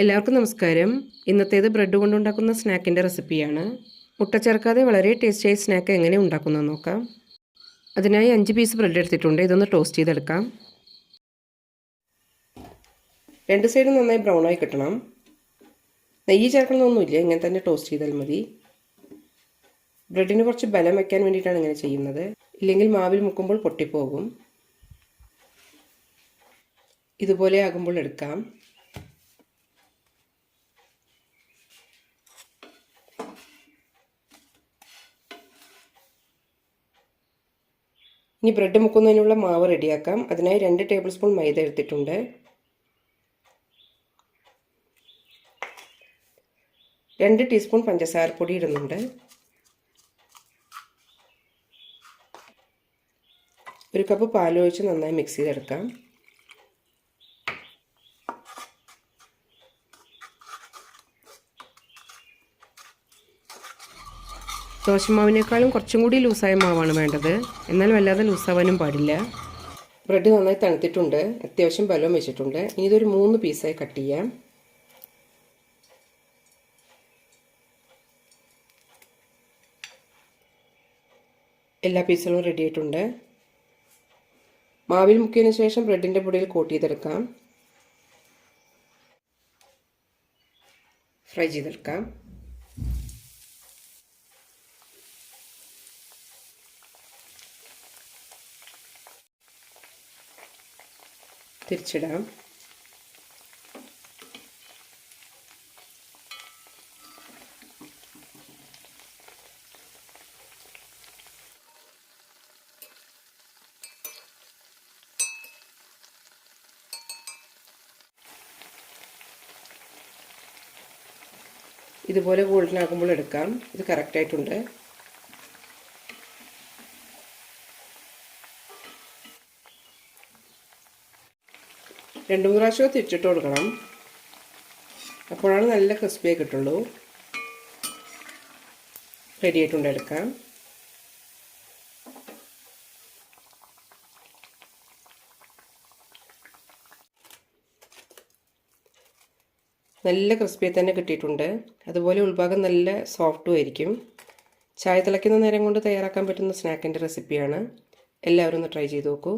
എല്ലാവർക്കും നമസ്കാരം. ഇന്നത്തേത് ബ്രെഡ് കൊണ്ടുണ്ടാക്കുന്ന സ്നാക്കിന്റെ റെസിപ്പിയാണ്. മുട്ട ചേർക്കാതെ വളരെ ടേസ്റ്റിയായ സ്നാക്ക് എങ്ങനെ ഉണ്ടാക്കുന്നത് നോക്കാം. അതിനായി അഞ്ച് പീസ് ബ്രെഡ് എടുത്തിട്ടുണ്ട്. ഇതൊന്ന് ടോസ്റ്റ് ചെയ്തെടുക്കാം. രണ്ട് സൈഡും നന്നായി ബ്രൗൺ ആയി കിട്ടണം. നെയ്യ് ചേർക്കണമെന്നൊന്നുമില്ല ഇങ്ങനെ തന്നെ ടോസ്റ്റ് ചെയ്താൽ മതി. ബ്രെഡിന് കുറച്ച് ബലം വയ്ക്കാൻ വേണ്ടിയിട്ടാണ് ഇങ്ങനെ ചെയ്യുന്നത്. ഇല്ലെങ്കിൽ മാവിൽ മുക്കുമ്പോൾ പൊട്ടിപ്പോകും. ഇതുപോലെ ആകുമ്പോൾ എടുക്കാം. ഇനി ബ്രെഡ് മുക്കുന്നതിനുള്ള മാവ് റെഡിയാക്കാം. അതിനായി രണ്ട് ടേബിൾ സ്പൂൺ മൈദ എടുത്തിട്ടുണ്ട്. രണ്ട് ടീസ്പൂൺ പഞ്ചസാര പൊടി ഇടുന്നുണ്ട്. ഒരു കപ്പ് പാലൊഴിച്ച് നന്നായി മിക്സ് ചെയ്തെടുക്കാം. ദോശമാവിനേക്കാളും കുറച്ചും കൂടി ലൂസായ മാവാണ് വേണ്ടത്. എന്നാൽ വല്ലാതെ ലൂസാവാനും പാടില്ല. ബ്രെഡ് നന്നായി തണുത്തിട്ടുണ്ട്. അത്യാവശ്യം ബലം വെച്ചിട്ടുണ്ട്. ഇനി ഇതൊരു മൂന്ന് പീസായി കട്ട് ചെയ്യാം. എല്ലാ പീസുകളും റെഡി ആയിട്ടുണ്ട്. മാവിൽ മുക്കിയതിന് ശേഷം ബ്രെഡിന്റെ പൊടിയിൽ കോട്ട് ചെയ്തെടുക്കാം. ഫ്രൈ ചെയ്തെടുക്കാം. തിരിച്ചിടാം. ഇതുപോലെ ഗോൾഡൻ ആകുമ്പോൾ എടുക്കാം. ഇത് കറക്റ്റായിട്ടുണ്ട് രണ്ട് മൂന്ന് പ്രാവശ്യം തിരിച്ചിട്ട് കൊടുക്കണം. അപ്പോഴാണ് നല്ല ക്രിസ്പിയായി കിട്ടുള്ളൂ. റെഡി ആയിട്ടുണ്ട് എടുക്കാം നല്ല ക്രിസ്പിയായി തന്നെ കിട്ടിയിട്ടുണ്ട്. അതുപോലെ ഉൾഭാഗം നല്ല സോഫ്റ്റും ആയിരിക്കും. ചായ തിളയ്ക്കുന്ന നേരം കൊണ്ട് തയ്യാറാക്കാൻ പറ്റുന്ന സ്നാക്കിന്റെ റെസിപ്പിയാണ് എല്ലാവരും ഒന്ന് ട്രൈ ചെയ്ത് നോക്കൂ.